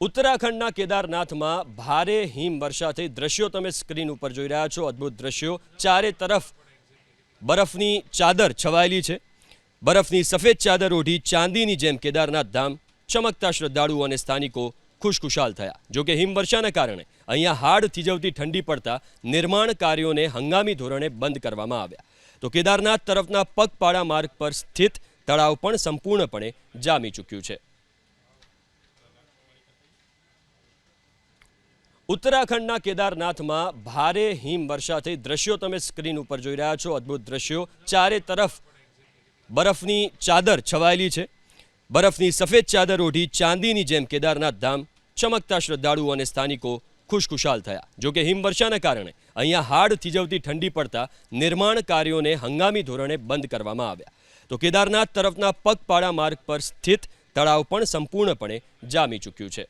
ઉત્તરાખંડના કેદારનાથમાં ભારે હિમવર્ષા થઈ દ્રશ્યો તમે સ્ક્રીન ઉપર જોઈ રહ્યા છો. અદ્ભુત દ્રશ્યો. ચારે તરફ બરફની ચાદર છવાયેલી છે. બરફની સફેદ ચાદર ઓઢી ચાંદીની જેમ કેદારનાથ ધામ ચમકતા શ્રદ્ધાળુઓ અને સ્થાનિકો ખુશખુશાલ થયા. જોકે હિમવર્ષાના કારણે અહીંયા હાડ થીજવતી ઠંડી પડતા નિર્માણ કાર્યોને હંગામી ધોરણે બંધ કરવામાં આવ્યા. તો કેદારનાથ તરફના પગપાળા માર્ગ પર સ્થિત તળાવ પણ સંપૂર્ણપણે જામી ચૂક્યું છે. ઉત્તરાખંડના કેદારનાથમાં ભારે હિમવર્ષા થઈ દ્રશ્યો તમે સ્ક્રીન ઉપર જોઈ રહ્યા છો. અદ્ભુત દ્રશ્યો. ચારે તરફ બરફની ચાદર છવાયેલી છે. બરફની સફેદ ચાદર ઓઢી ચાંદીની જેમ કેદારનાથ ધામ ચમકતા શ્રદ્ધાળુઓ અને સ્થાનિકો ખુશખુશાલ થયા. જોકે હિમવર્ષાના કારણે અહીંયા હાડ થીજવતી ઠંડી પડતા નિર્માણ કાર્યોને હંગામી ધોરણે બંધ કરવામાં આવ્યા. તો કેદારનાથ તરફના પગપાળા માર્ગ પર સ્થિત તળાવ પણ સંપૂર્ણપણે જામી ચૂક્યું છે.